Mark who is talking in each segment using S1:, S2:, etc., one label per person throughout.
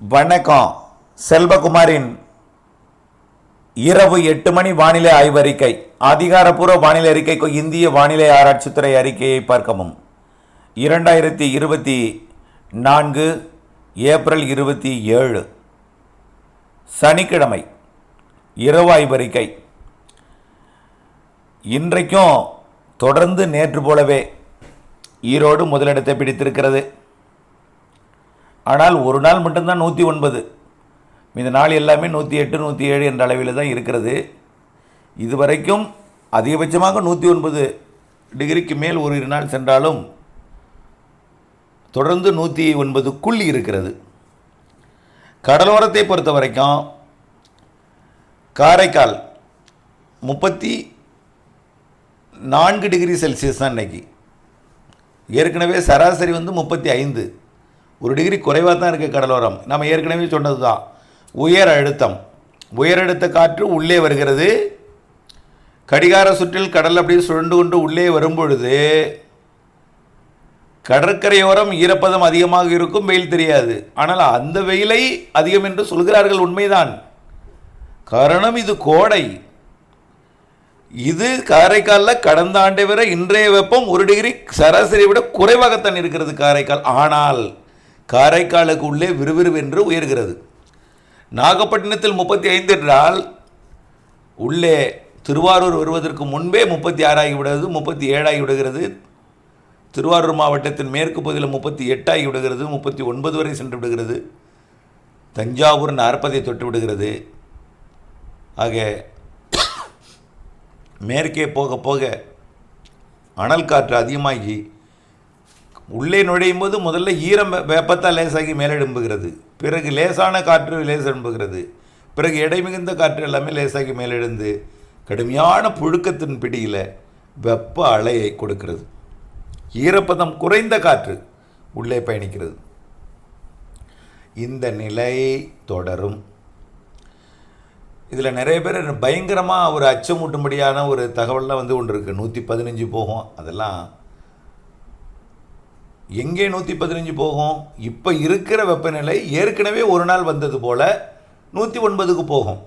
S1: வணக்கம். செல்வகுமாரின் இரவு எட்டு மணி வானிலை ஆய்வறிக்கை. அதிகாரப்பூர்வ வானிலை அறிக்கைக்கு இந்திய வானிலை ஆராய்ச்சித்துறை அறிக்கையை பார்க்கவும். இரண்டாயிரத்தி இருபத்தி நான்கு ஏப்ரல் இருபத்தி ஏழு. சனிக்கிழமை இரவு ஆய்வறிக்கை. இன்றைக்கும் தொடர்ந்து நேற்று போலவே ஈரோடு முதலிடத்தை பிடித்திருக்கிறது. ஆனால் ஒரு நாள் மட்டும்தான் நூற்றி ஒன்பது. இந்த நாள் எல்லாமே நூற்றி எட்டு நூற்றி ஏழு என்ற அளவில் தான் இருக்கிறது. இதுவரைக்கும் அதிகபட்சமாக நூற்றி ஒன்பது டிகிரிக்கு மேல் ஒரு இரு நாள் சென்றாலும் தொடர்ந்து நூற்றி ஒன்பதுக்குள் இருக்கிறது. கடலோரத்தை பொறுத்த வரைக்கும் காரைக்கால் முப்பத்தி நான்கு டிகிரி செல்சியஸ் தான் இன்றைக்கி ஏற்கனவே சராசரி வந்து முப்பத்தி ஐந்து. ஒரு டிகிரி குறைவாக தான் இருக்குது கடலோரம். நம்ம ஏற்கனவே சொன்னது தான் உயர் அழுத்தம். உயர் அழுத்த காற்று உள்ளே வருகிறது. கடிகார சுற்றில் கடல் அப்படியே சுழண்டு கொண்டு உள்ளே வரும்பொழுது கடற்கரையோரம் ஈரப்பதம் அதிகமாக இருக்கும் வெயில் தெரியாது. ஆனால் அந்த வெயிலை அதிகம் என்று சொல்கிறார்கள் உண்மைதான். காரணம் இது கோடை. இது காரைக்காலில் கடந்த ஆண்டை விட இன்றைய வெப்பம் ஒரு டிகிரி சராசரியை விட குறைவாகத்தான் இருக்கிறது காரைக்கால். ஆனால் காரைக்காலுக்கு உள்ளே விறுவிறுவென்று உயர்கிறது. நாகப்பட்டினத்தில் முப்பத்தி ஐந்து என்றால் உள்ளே திருவாரூர் வருவதற்கு முன்பே முப்பத்தி ஆறாகி விடுகிறது முப்பத்தி ஏழாகி விடுகிறது. திருவாரூர் மாவட்டத்தின் மேற்கு பகுதியில் முப்பத்தி எட்டாகி விடுகிறது முப்பத்தி ஒன்பது வரை சென்று விடுகிறது. தஞ்சாவூர் நாற்பதை தொட்டு விடுகிறது. ஆக மேற்கே போக போக அனல் காற்று அதிகமாகி உள்ளே நுழையும் போது முதல்ல ஈரம் வெப்பத்தால் லேசாகி மேலெழும்புகிறது பிறகு லேசான காற்று லேசெழும்புகிறது பிறகு எடை மிகுந்த காற்று எல்லாமே லேசாகி மேலெழுந்து கடுமையான புழுக்கத்தின் பிடியில் வெப்ப அலையை கொடுக்கிறது. ஈரப்பதம் குறைந்த காற்று உள்ளே பயணிக்கிறது. இந்த நிலை தொடரும். இதில் நிறைய பேர் பயங்கரமாக ஒரு அச்சமூட்டும்படியான ஒரு தகவல்லாம் வந்து ஒன்று இருக்குது நூற்றி பதினஞ்சு போகும். அதெல்லாம் எங்கே நூற்றி பதினஞ்சு போகும்? இப்போ இருக்கிற வெப்பநிலை ஏற்கனவே ஒரு நாள் வந்தது போல் நூற்றி ஒன்பதுக்கு போகும்.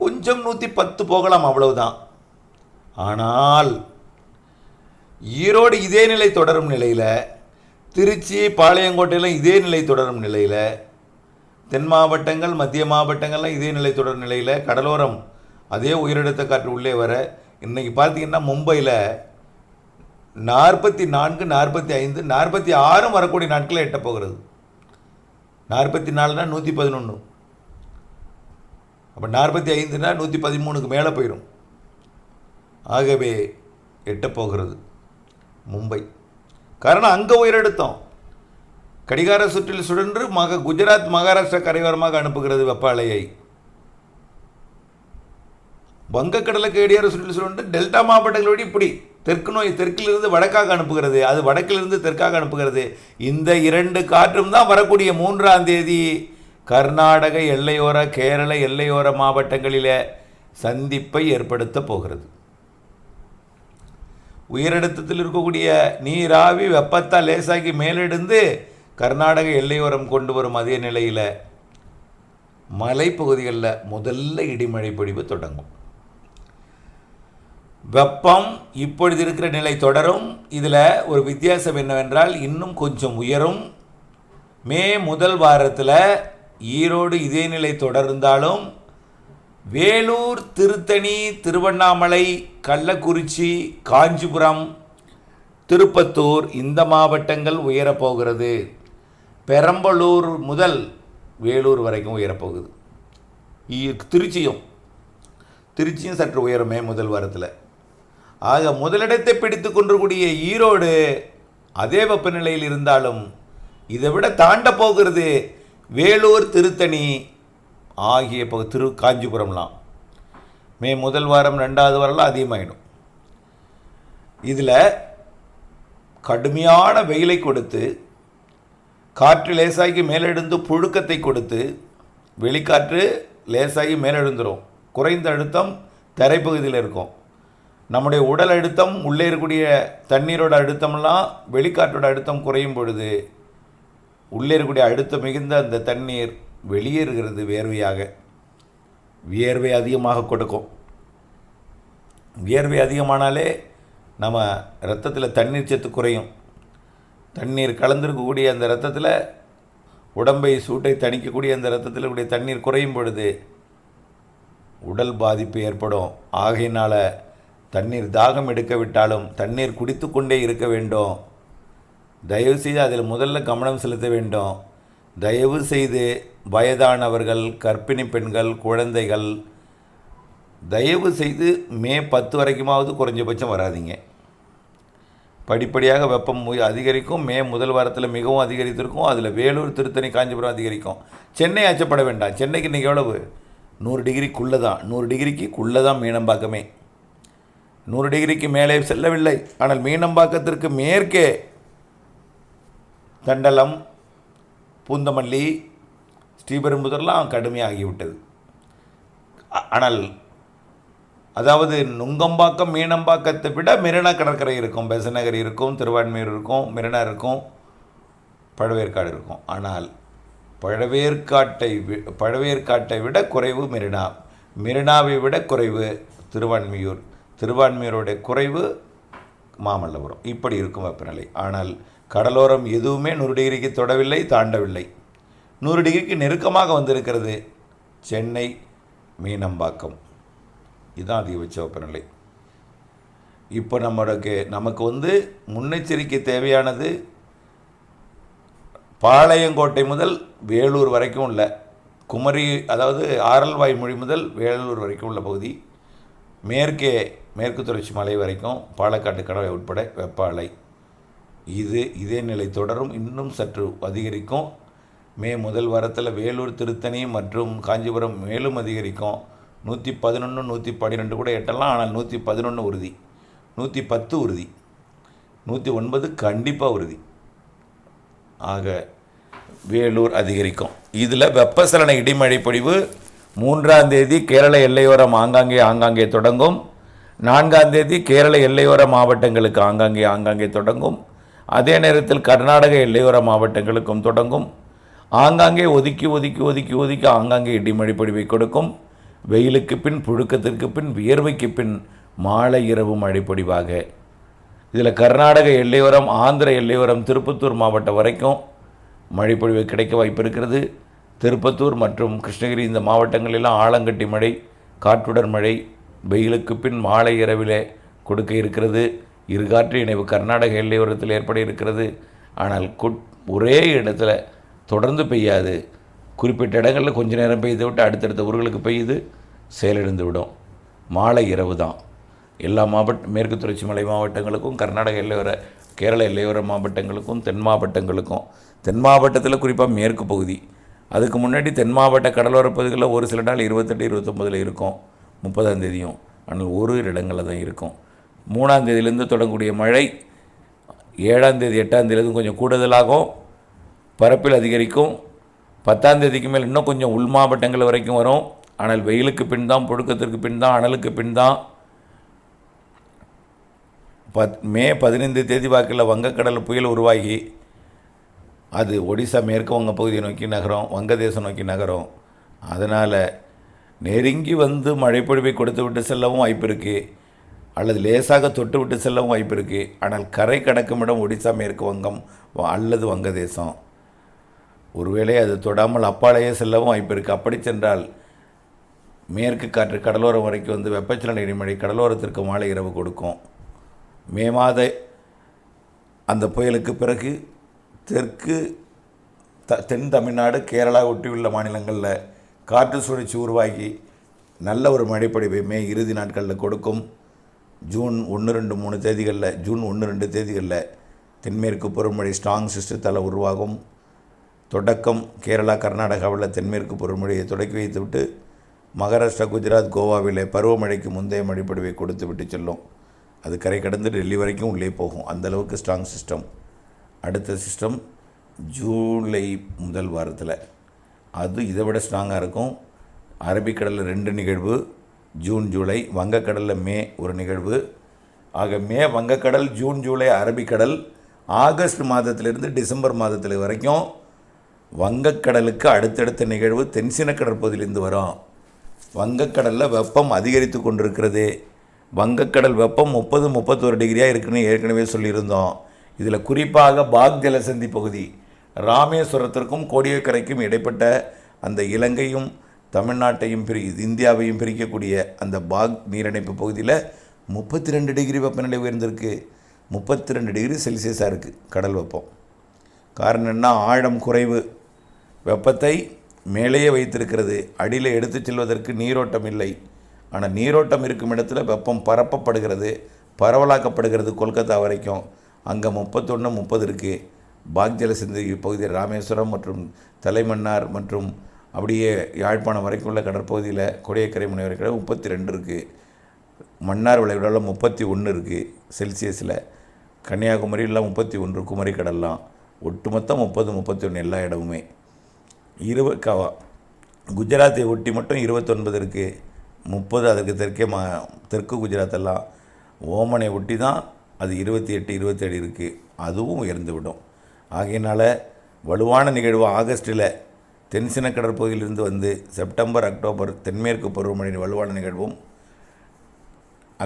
S1: கொஞ்சம் நூற்றி பத்து போகலாம் அவ்வளவுதான். ஆனால் ஈரோடு இதே நிலை தொடரும் நிலையில் திருச்சி பாளையங்கோட்டையில் இதே நிலை தொடரும் நிலையில் தென் மாவட்டங்கள் மத்திய மாவட்டங்கள்லாம் இதே நிலை தொடர் நிலையில் கடலோரம் அதே உயரழுத்த காற்று உள்ளே வர இன்றைக்கி பார்த்தீங்கன்னா மும்பையில் நாற்பத்தி நான்கு நாற்பத்தி ஐந்து நாற்பத்தி ஆறும் வரக்கூடிய நாட்களில் எட்ட போகிறது. நாற்பத்தி நாலுனா நூற்றி பதினொன்று அப்போ நாற்பத்தி ஐந்துனா நூற்றி பதிமூணுக்கு மேலே போயிடும் ஆகவே எட்டப்போகிறது மும்பை. காரணம் அங்கே உயரெடுத்தோம் கடிகார சுற்றில் சுழன்று மக குஜராத் மகாராஷ்டிரா கரையோரமாக அனுப்புகிறது வெப்ப அலையை வங்கக்கடலுக்கு இடையேற சுற்றில் சுழன்று டெல்டா மாவட்டங்களோடு இப்படி. தெற்கு நோய் தெற்கிலிருந்து வடக்காக அனுப்புகிறது. அது வடக்கிலிருந்து தெற்காக அனுப்புகிறது. இந்த இரண்டு காற்றும் தான் வரக்கூடிய மூன்றாம் தேதி. கர்நாடக எல்லையோர கேரள எல்லையோர மாவட்டங்களில் சந்திப்பை ஏற்படுத்த போகிறது. உயரழுத்தத்தில் இருக்கக்கூடிய நீராவி வெப்பத்தால் லேசாகி மேலெடுந்து கர்நாடக எல்லையோரம் கொண்டு வரும் அதே நிலையில் மலைப்பகுதிகளில் முதல்ல இடிமழை பொழிவு தொடங்கும். வெப்பம் இப்பொழுது இருக்கிற நிலை தொடரும். இதில் ஒரு வித்தியாசம் என்னவென்றால் இன்னும் கொஞ்சம் உயரும். மே முதல் வாரத்தில் ஈரோடு இதே நிலை தொடர்ந்தாலும் வேலூர் திருத்தணி திருவண்ணாமலை கள்ளக்குறிச்சி காஞ்சிபுரம் திருப்பத்தூர் இந்த மாவட்டங்கள் உயரப்போகிறது. பெரம்பலூர் முதல் வேலூர் வரைக்கும் உயரப்போகுது. ஈ- திருச்சியும். திருச்சியும் சற்று உயரும் மே முதல் வாரத்தில். ஆக முதலிடத்தை பிடித்து கொண்டிருக்கூடிய ஈரோடு அதே வெப்பநிலையில் இருந்தாலும் இதை விட தாண்ட போகிறது வேலூர் திருத்தணி ஆகிய பகு திரு காஞ்சிபுரம்லாம். மே முதல் வாரம் ரெண்டாவது வாரம்லாம் அதிகமாகிடும் இதில் கடுமையான வெயிலை கொடுத்து காற்று லேசாகி மேலெழுந்து புழுக்கத்தை கொடுத்து வெளிக்காற்று லேசாகி மேலெழுந்துடும் குறைந்த அழுத்தம் தரைப்பகுதியில் இருக்கும். நம்முடைய உடல் அழுத்தம் உள்ளே இருக்கக்கூடிய தண்ணீரோட அழுத்தம்லாம் வெளிக்காற்றோட அழுத்தம் குறையும் பொழுது உள்ளே இருக்கக்கூடிய அழுத்தம் மிகுந்த அந்த தண்ணீர் வெளியேறுகிறது வேர்வையாக. வியர்வை அதிகமாக கொடுக்கும். வியர்வை அதிகமானாலே நம்ம ரத்தத்தில் தண்ணீர் சத்து குறையும். தண்ணீர் கலந்திருக்கக்கூடிய அந்த ரத்தத்தில் உடம்பை சூட்டை தணிக்கக்கூடிய அந்த ரத்தத்தில் கூடிய தண்ணீர் குறையும் பொழுது உடல் பாதிப்பு ஏற்படும். ஆகையினால் தண்ணீர் தாகம் எடுக்க விட்டாலும் தண்ணீர் குடித்து கொண்டே இருக்க வேண்டும். தயவு செய்து அதில் முதல்ல கவனம் செலுத்த வேண்டும். தயவு செய்து வயதானவர்கள் கர்ப்பிணி பெண்கள் குழந்தைகள் தயவு செய்து மே பத்து வரைக்குமாவது குறைஞ்சபட்சம் வராதீங்க. படிப்படியாக வெப்பம் அதிகரிக்கும். மே முதல் வாரத்தில் மிகவும் அதிகரித்திருக்கும். அதில் வேலூர் திருத்தணி காஞ்சிபுரம் அதிகரிக்கும். சென்னை அச்சப்பட வேண்டாம். சென்னைக்கு இன்றைக்கி எவ்வளவு? நூறு டிகிரிக்குள்ளே தான் நூறு டிகிரிக்குள்ளே தான் மீனம்பாக்கமே. நூறு டிகிரிக்கு மேலே செல்லவில்லை. ஆனால் மீனம்பாக்கத்திற்கு மேற்கே தண்டலம் பூந்தமல்லி ஸ்ரீபெரும்புதூர்லாம் கடுமையாகிவிட்டது. ஆனால் அதாவது நுங்கம்பாக்கம் மீனம்பாக்கத்தை விட மெரினா கடற்கரை இருக்கும். பெசநகர் இருக்கும் திருவான்மையூர் இருக்கும் மெரினா இருக்கும் பழவேற்காடு இருக்கும். ஆனால் பழவேற்காட்டை வி- பழவேற்காட்டை விட குறைவு மெரினா. மெரினாவை விட குறைவு திருவான்மையூர். திருவான்மியூருடைய குறைவு மாமல்லபுரம். இப்படி இருக்கும் வெப்பநிலை. ஆனால் கடலோரம் எதுவுமே நூறு டிகிரிக்கு தொடவில்லை தாண்டவில்லை. நூறு டிகிரிக்கு நெருக்கமாக வந்திருக்கிறது சென்னை மீனம்பாக்கம். இதுதான் அதிகபட்ச வெப்பநிலை. இப்போ நம்மளுக்கு நமக்கு வந்து முன்னெச்சரிக்கை தேவையானது பாளையங்கோட்டை முதல் வேலூர் வரைக்கும் உள்ள குமரி அதாவது ஆரல்வாய் மொழி முதல் வேலூர் வரைக்கும் உள்ள பகுதி மேற்கே மேற்கு தொடர்ச்சி மலை வரைக்கும் பாலக்காட்டு கடவை உட்பட வெப்ப அலை இது இதே நிலை தொடரும். இன்னும் சற்று அதிகரிக்கும். மே முதல் வாரத்தில் வேலூர் திருத்தணி மற்றும் காஞ்சிபுரம் மேலும் அதிகரிக்கும். நூற்றி பதினொன்று நூற்றி பன்னிரெண்டு கூட எட்டலாம் ஆனால் நூற்றி பதினொன்று உறுதி. நூற்றி பத்து உறுதி. நூற்றி ஒன்பது கண்டிப்பாக உறுதி. ஆக வேலூர் அதிகரிக்கும். இதில் வெப்பசலன இடிமழை பொழிவு மூன்றாம் தேதி கேரள எல்லையோரம் ஆங்காங்கே ஆங்காங்கே தொடங்கும். நான்காம் தேதி கேரள எல்லையோர மாவட்டங்களுக்கு ஆங்காங்கே ஆங்காங்கே தொடங்கும். அதே நேரத்தில் கர்நாடக எல்லையோர மாவட்டங்களுக்கும் தொடங்கும். ஆங்காங்கே ஒதுக்கி ஒதுக்கி ஒதுக்கி ஒதுக்கி ஆங்காங்கே இடிமழை பொழிவை கொடுக்கும். வெயிலுக்கு பின் புழுக்கத்திற்கு பின் வியர்வைக்கு பின் மாலை இரவு மழை பொழிவாக இதில் கர்நாடக எல்லையோரம் ஆந்திர எல்லையோரம் திருப்பத்தூர் மாவட்டம் வரைக்கும் மழைப்பொழிவு கிடைக்க வாய்ப்பு இருக்கிறது. திருப்பத்தூர் மற்றும் கிருஷ்ணகிரி இந்த மாவட்டங்களிலாம் ஆலங்கட்டி மழை காற்றுடன் மழை வெயிலுக்கு பின் மாலை இரவிலே கொடுக்க இருக்கிறது. இருகாற்று இணைவு கர்நாடக எல்லையோரத்தில் ஏற்பட இருக்கிறது. ஆனால் குட் ஒரே இடத்துல தொடர்ந்து பெய்யாது. குறிப்பிட்ட இடங்களில் கொஞ்ச நேரம் பெய்து விட்டு அடுத்தடுத்த ஊர்களுக்கு பெய்யுது செயலிழந்து விடும். மாலை இரவு தான். எல்லா மாவட்ட மேற்கு தொடர்ச்சி மலை மாவட்டங்களுக்கும் கர்நாடக எல்லையோர கேரள எல்லையோர மாவட்டங்களுக்கும் தென் மாவட்டங்களுக்கும். தென் மாவட்டத்தில் குறிப்பாக மேற்கு பகுதி அதுக்கு முன்னாடி தென் மாவட்ட கடலோர பகுதிகளில் ஒரு சில நாள் இருபத்தெட்டு இருபத்தொம்பதில் இருக்கும். முப்பதாம் தேதியும். ஆனால் ஒரு இடங்களில் தான் இருக்கும். மூணாம் தேதியிலேருந்து தொடங்கக்கூடிய மழை ஏழாம் தேதி எட்டாம் தேதியிலேருந்து கொஞ்சம் கூடுதலாகும். பரப்பில் அதிகரிக்கும். பத்தாம் தேதிக்கு மேல் இன்னும் கொஞ்சம் உள் மாவட்டங்கள் வரைக்கும் வரும். ஆனால் வெயிலுக்கு பின் தான் புழுக்கத்திற்கு பின் தான் அனலுக்கு பின் தான். பத் மே பதினைந்து தேதி வாக்கில் வங்கக்கடல் புயல் உருவாகி அது ஒடிசா மேற்கு வங்க பகுதியை நோக்கி நகரும் வங்கதேசம் நோக்கி நகரும். அதனால் நெருங்கி வந்து மழைப்பொழிவை கொடுத்து விட்டு செல்லவும் வாய்ப்பு இருக்குது அல்லது லேசாக தொட்டு விட்டு செல்லவும் வாய்ப்பு இருக்குது ஆனால் கரை கடக்கும் இடம் ஒடிசா மேற்கு வங்கம் வ- அல்லது வங்கதேசம். ஒருவேளை அது தொடாமல் அப்பாலேயே செல்லவும் வாய்ப்பு இருக்குது அப்படி சென்றால் மேற்கு காற்று கடலோரம் வரைக்கும் வந்து வெப்பச்சலன இடைமழை கடலோரத்திற்கு மாலை இரவு கொடுக்கும். மே மாத அந்த புயலுக்கு பிறகு தெற்கு த தென் தமிழ்நாடு கேரளா ஒட்டியுள்ள மாநிலங்களில் காற்று சுழற்சி உருவாகி நல்ல ஒரு மழைப்பொழிவை மே இறுதி நாட்களில் கொடுக்கும். ஜூன் ஒன்று ரெண்டு மூணு தேதிகளில் ஜூன் ஒன்று ரெண்டு தேதிகளில் தென்மேற்கு பருவமழை ஸ்ட்ராங் சிஸ்டத்தால் உருவாகும். தொடக்கம் கேரளா கர்நாடகாவில் தென்மேற்கு பருவமழையை தொடக்கி வைத்துவிட்டு மகாராஷ்டிரா குஜராத் கோவாவிலே பருவமழைக்கு முந்தைய மழைப்பொழிவை கொடுத்து விட்டு செல்லும். அது கரை கடந்து டெல்லி வரைக்கும் உள்ளே போகும். அந்தளவுக்கு ஸ்ட்ராங் சிஸ்டம் அடுத்த சிஸ்டம் ஜூலை முதல் வாரத்தில். அது இதை விட ஸ்ட்ராங்காக இருக்கும். அரபிக்கடலில் ரெண்டு நிகழ்வு ஜூன் ஜூலை. வங்கக்கடலில் மே ஒரு நிகழ்வு. ஆக மே வங்கக்கடல் ஜூன் ஜூலை அரபிக்கடல் ஆகஸ்ட் மாதத்திலிருந்து டிசம்பர் மாதத்தில் வரைக்கும் வங்கக்கடலுக்கு அடுத்தடுத்த நிகழ்வு தென்சின கடற்பகுதியிலிருந்து வரும். வங்கக்கடலில் வெப்பம் அதிகரித்து கொண்டிருக்கிறது. வங்கக்கடல் வெப்பம் முப்பது முப்பத்தொரு டிகிரியாக இருக்குன்னு ஏற்கனவே சொல்லியிருந்தோம். இதில் குறிப்பாக பாக் ஜலசந்தி பகுதி ராமேஸ்வரத்திற்கும் கோடியக்கரைக்கும் இடைப்பட்ட அந்த இலங்கையும் தமிழ்நாட்டையும் பிரி இந்தியாவையும் பிரிக்கக்கூடிய அந்த பாக் நீரிணைப்பு பகுதியில் முப்பத்தி ரெண்டு டிகிரி வெப்பநிலை உயர்ந்திருக்கு. முப்பத்தி ரெண்டு டிகிரி செல்சியஸாக இருக்குது கடல் வெப்பம். காரணம் என்ன ஆழம் குறைவு. வெப்பத்தை மேலேயே வைத்திருக்கிறது. அடியில் எடுத்துச் செல்வதற்கு நீரோட்டம் இல்லை. ஆனால் நீரோட்டம் இருக்கும் இடத்துல வெப்பம் பரப்பப்படுகிறது. பரவலாக்கப்படுகிறது கொல்கத்தா வரைக்கும். அங்கே முப்பத்தொன்று முப்பது இருக்குது பாக்ஜல சிந்து இப்பகுதியில் ராமேஸ்வரம் மற்றும் தலைமன்னார் மற்றும் அப்படியே யாழ்ப்பாணம் வரைக்கும் உள்ள கடற்பகுதியில் கொடியக்கரை முனை வரைக்கும் முப்பத்தி ரெண்டு இருக்குது மன்னார் விளைவிடலாம் முப்பத்தி ஒன்று இருக்குது செல்சியஸில். கன்னியாகுமரியில் முப்பத்தி ஒன்று குமரி கடல்லாம். ஒட்டுமொத்தம் முப்பது முப்பத்தி ஒன்று எல்லா இடமுமே. இருவ குஜராத்தை ஒட்டி மட்டும் இருபத்தொன்பது இருக்குது முப்பது அதுக்கு தெற்கே மா தெற்கு குஜராத்தெல்லாம். ஓமனை ஒட்டி தான் அது இருபத்தி எட்டு இருபத்தேழு இருக்குது அதுவும் உயர்ந்துவிடும். ஆகையினால் வலுவான நிகழ்வு ஆகஸ்ட்டில் தென்சின கடற்பகுதியிலிருந்து வந்து செப்டம்பர் அக்டோபர் தென்மேற்கு பருவமழையின் வலுவான நிகழ்வும்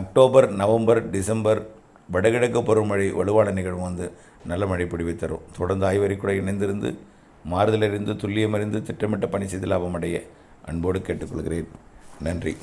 S1: அக்டோபர் நவம்பர் டிசம்பர் வடகிழக்கு பருவமழை வலுவான நிகழ்வும் வந்து நல்ல மழை பிடிவி தரும். தொடர்ந்து ஆய்வறிக்குடன் இணைந்திருந்து மாறுதலறிந்து துல்லியமறிந்து திட்டமிட்ட பணி செய்து லாபமடைய அன்போடு கேட்டுக்கொள்கிறேன். நன்றி.